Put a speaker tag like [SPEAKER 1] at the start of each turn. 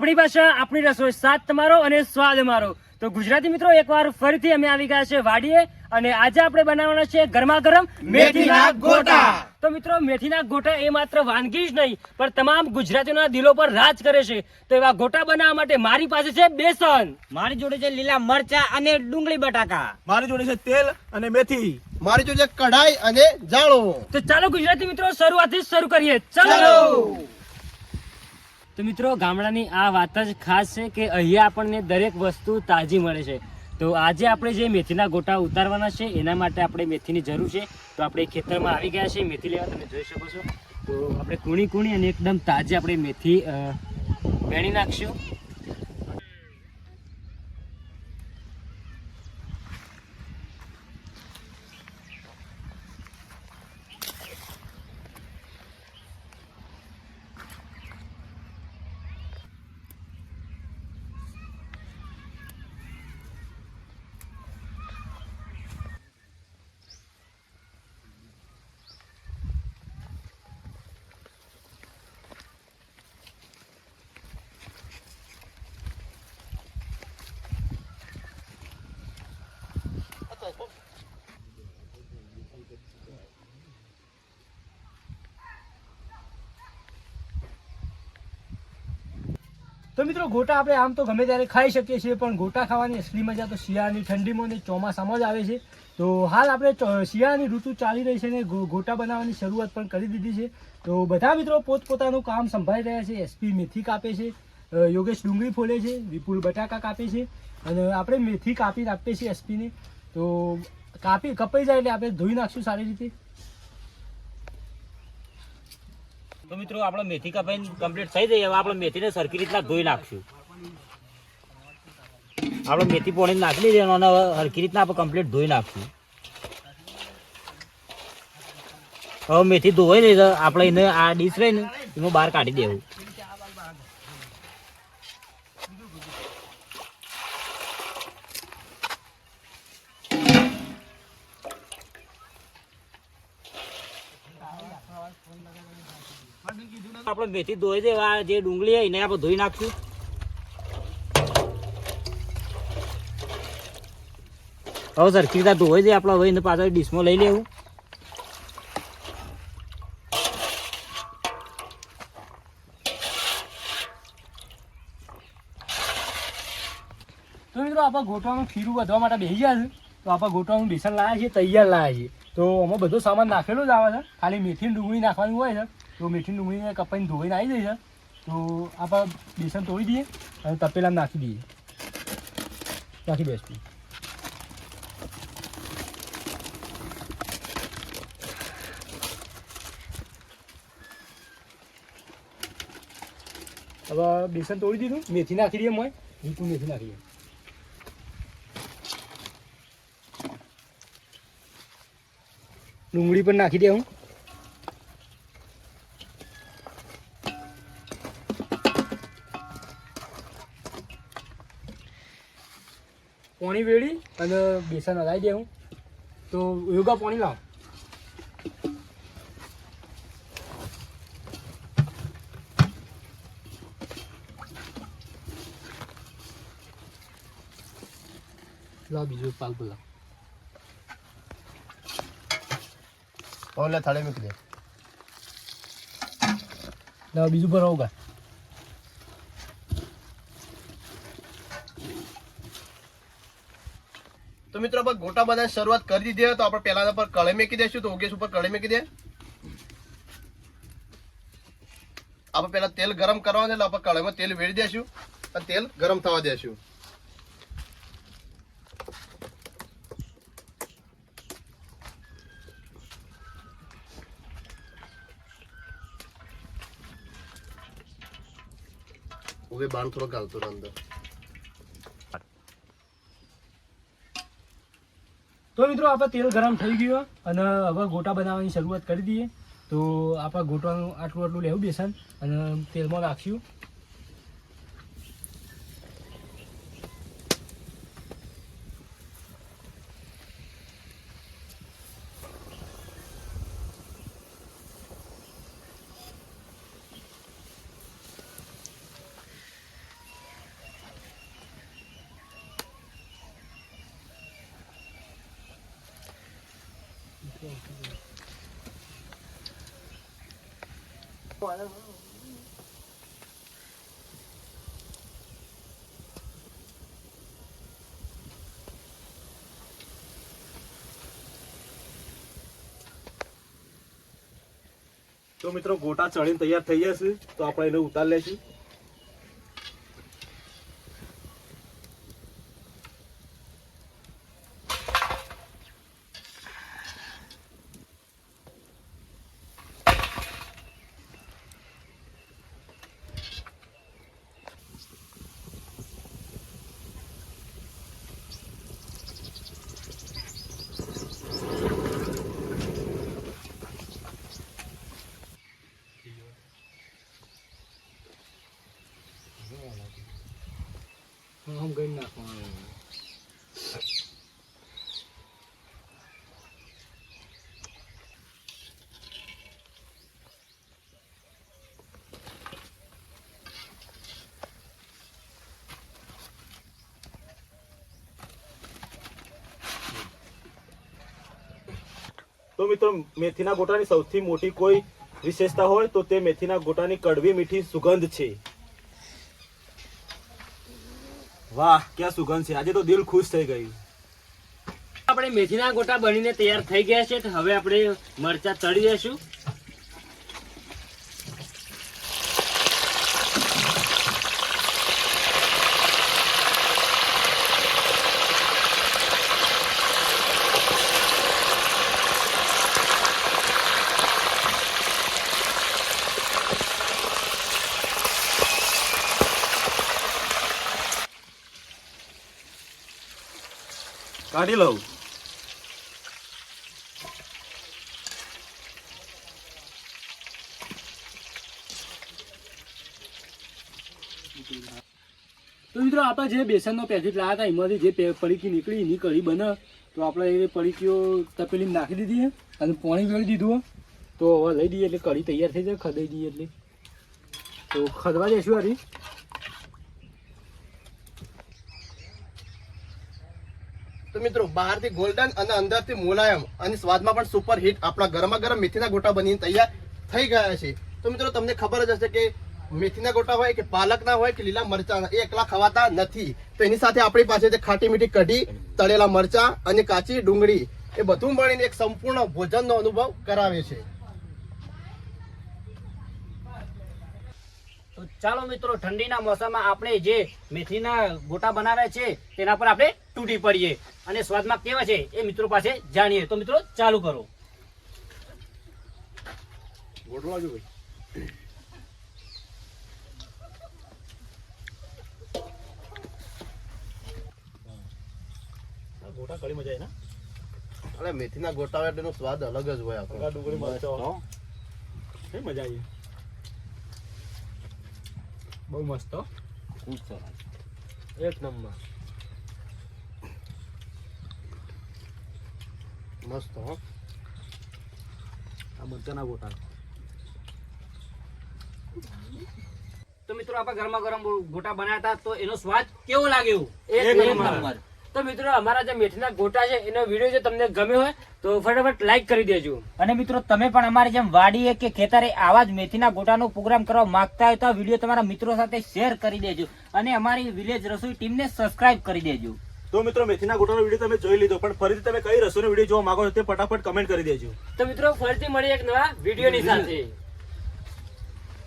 [SPEAKER 1] આપણી ભાષા આપણી રસોઈ. સાથ તમારો અને સ્વાદ અમારો તો ગુજરાતી મિત્રો એકવાર ફરીથી અમે આવી ગયા છે વાડીએ અને આજે આપણે બનાવવાના છે ગરમા ગરમ
[SPEAKER 2] મેથીના ગોટા.
[SPEAKER 1] તો મિત્રો મેથીના ગોટા એ માત્ર વાનગી જ નહીં પણ તમામ ગુજરાતીઓના દિલો પર રાજ કરે છે. તો એવા ગોટા બનાવવા માટે મારી પાસે છે બેસન.
[SPEAKER 3] મારી જોડે છે લીલા મરચા અને ડુંગળી બટાકા.
[SPEAKER 2] મારી જોડે છે તેલ અને મેથી.
[SPEAKER 4] મારી જોડે કઢાઈ અને જાળો.
[SPEAKER 1] તો ચાલો ગુજરાતી મિત્રો શરૂઆતથી શરૂ કરીએ. ચાલો! તો મિત્રો, ગામડાની આ વાત જ ખાસ છે કે અહીંયા આપણને દરેક વસ્તુ તાજી મળે છે. તો આજે આપણે જે મેથીના ગોટા ઉતારવાના છે, એના માટે આપણે મેથીની જરૂર છે. તો આપણે ખેતરમાં આવી ગયા છીએ, મેથી લેવા, તમે જોઈ શકો છો. તો આપણે કૂણી કૂણી અને એકદમ તાજી આપણે મેથી વેણી નાખશું.
[SPEAKER 5] તો મિત્રો ગોટા આપણે આમ તો ગમે ત્યારે ખાઈ શકીએ છીએ, પણ ગોટા ખાવાની અસલી મજા તો શિયાળાની ઠંડીમાં ને ચોમાસામાં જ આવે છે. તો હાલ આપણે શિયાળાની ઋતુ ચાલી રહી છે ને ગોટા બનાવવાની શરૂઆત પણ કરી દીધી છે. તો બધા મિત્રો પોતપોતાનું કામ સંભાળી રહ્યા છે એસપી મેથી કાપે છે યોગેશ ડુંગળી ફોલે છે, વિપુલ બટાકા કાપે છે, અને આપણે મેથી કાપી રાખીએ છીએ એસપીને તો કાપી, કપાઈ જાય એટલે આપણે ધોઈ નાખશું સારી રીતે.
[SPEAKER 3] તો મિત્રો આપણે મેથી કપાઈ કમ્પ્લીટ થઈ જઈએ હવે આપણે મેથીને સરખી રીતના ધોઈ નાખશું. આપણે મેથી પોણી નાખી દઈએ અને સરખી રીતના આપણે કમ્પ્લીટ ધોઈ નાખશું. હવે મેથી ધોવાઈ દઈ આપણે એને આ ડીશ રહીને એમાં બહાર કાઢી દેવું. આપણે મેથી ધોઈ દેવા, જે ડુંગળી હોય એને આપણે ધોઈ નાખશું. હવે સરખી રીતે ધોઈ દે, આપણે હવે પાછળ ડીશમાં લઈ લેવું.
[SPEAKER 5] તો મિત્રો, આપણે ગોટાનું ખીરું વધવા માટે બેસી ગયા છે. તો આપણે ગોટવાનું બેસન લાવ્યા છીએ, તૈયાર લાવ્યા છીએ. તો આમાં બધો સામાન નાખેલો જ આવે છે. ખાલી મેથીની ડુંગળી નાખવાની હોય છે. તો મેથીની ડુંગળીને કપાઈને ધોઈને આવી જાય છે. તો આપણે બેસન તોડી દઈએ અને તપેલામાં નાખી દઈએ. નાખી બેસતું. હવે બેસન તોડી દીધું. મેથી નાખી દઈએ મોય બીજું મેથી નાખી દઈએ. ડુંગળી પણ નાખી દે હું. પાણી વેળી અને બેસન હલાવી દે હું. તો યોગા પાણી લાવ. લાવ બીજું પાલ બોલાવ
[SPEAKER 4] ઓલે થાળે મૂકી દે.
[SPEAKER 5] લાવ બીજું ભરાવું કા
[SPEAKER 4] તો મિત્રો આપણે ગોટા બધા શરૂઆત કરી દીધી હોય તો આપણે પહેલા પર કળે મેકી દઈશું તો ઓગેસ ઉપર કળે મેકી દે. આપણે પહેલા તેલ ગરમ કરવાનું એટલે આપણે કળેમાં તેલ વેળી દેશું અને તેલ ગરમ થવા દેશું હવે બાણ થોડો ગાલતો અંદર
[SPEAKER 5] તો મિત્રો, આપણે તેલ ગરમ થઈ ગયું અને હવે ગોટા બનાવવાની શરૂઆત કરી દઈએ. તો આપણે ગોટાનું આટલું આટલું લેવું બેસન અને તેલમાં નાખશું
[SPEAKER 2] તો મિત્રો ગોટા ચડીને તૈયાર થઈ જશે તો આપણે એને ઉતારી લેશું.
[SPEAKER 5] આમ ગઈ નાખવાનું
[SPEAKER 2] તો મિત્રો, મેથીના ગોટાની સૌથી મોટી કોઈ વિશેષતા હોય તો તે મેથીના ગોટાની કડવી મીઠી સુગંધ છે. વાહ, ક્યાં સુગંધ છે? આજે તો દિલ ખુશ થઈ ગયું.
[SPEAKER 1] આપણે મેથીના ગોટા બનીને તૈયાર થઈ ગયા છે હવે આપણે મરચા તળી દઈશું.
[SPEAKER 2] કાઢી લઉં
[SPEAKER 5] તો મિત્રો, આપણે જે બેસનનો પેકેટ લાવ્યા હતા, એમાંથી જે પડીકી નીકળી, એની કઢી બને. તો આપણે એ પડીકીઓ તપેલી નાખી દીધી અને પાણી વેળી દીધું તો હવે લઈ દઈએ એટલે કઢી તૈયાર થઈ જાય, ખદાઈ દઈએ એટલે. તો ખદવા જઈશું હરી
[SPEAKER 4] તો મિત્રો, બહારથી ગોલ્ડન અને અંદરથી મુલાયમ અને સ્વાદમાં પણ સુપર હિટ આપણા ગરમા ગરમ મેથીના ગોટા બનીને તૈયાર થઈ ગયા છે. તો મિત્રો, તમને ખબર જ હશે કે મેથીના ગોટા હોય કે પાલકના હોય કે લીલા મરચાના, એ એકલા ખવાતા નથી. તો એની સાથે આપણી પાસે જે ખાટી મીઠી કઢી, તળેલા મરચા અને કાચી ડુંગળી, એ બધું મળીને એક સંપૂર્ણ ભોજનનો અનુભવ કરાવે છે.
[SPEAKER 3] ચાલો મિત્રો ઠંડીના મોસમમાં આપણે જે મેથીના ગોટા બનાવ્યા છે તેના પર આપણે તૂટી પડીએ. અને સ્વાદમાં કેવા છે એ મિત્રો પાસે જાણીએ. તો મિત્રો ચાલુ કરો.
[SPEAKER 2] ગોઠવા જો ભાઈ. ગોટા કડી મજા આવી ના?
[SPEAKER 4] અને મેથીના ગોટા હોય સ્વાદ અલગ જ હોય આપણો.
[SPEAKER 2] મજા આવી?
[SPEAKER 5] બહુ મસ્ત
[SPEAKER 3] ખૂબ સરસ.
[SPEAKER 5] એક નંબર.
[SPEAKER 4] મસ્ત હો.
[SPEAKER 2] આ બધાના ગોટા
[SPEAKER 3] તો મિત્રો આપણે ગરમા ગરમ ગોટા બનાવ્યા હતા તો એનો સ્વાદ કેવો લાગ્યો?
[SPEAKER 1] એક
[SPEAKER 3] એક નંબર.
[SPEAKER 1] તો મિત્રો અમારા જે મેથીના ગોટા છે એનો વીડિયો જો તમને ગમ્યો હોય તો ફટાફટ લાઈક કરી દેજો.
[SPEAKER 3] અને મિત્રો તમે પણ અમારી જેમ વાડીએ કે ખેતરે આવા જ મેથીના ગોટાનો પ્રોગ્રામ કરવા માંગતા હોય તો આ વીડિયો તમારા મિત્રો સાથે શેર કરી દેજો. અને અમારી વિલેજ રસોઈ ટીમને સબસ્ક્રાઇબ કરી દેજો.
[SPEAKER 2] તો મિત્રો મેથીના ગોટાનો વીડિયો તમે જોઈ લીધો પણ ફરીથી તમે કઈ રસોઈનો વીડિયો જોવા માંગો છો તે ફટાફટ કમેન્ટ કરી દેજો.
[SPEAKER 1] તો મિત્રો ફરીથી મળી એક નવા વિડીયોની સાથે.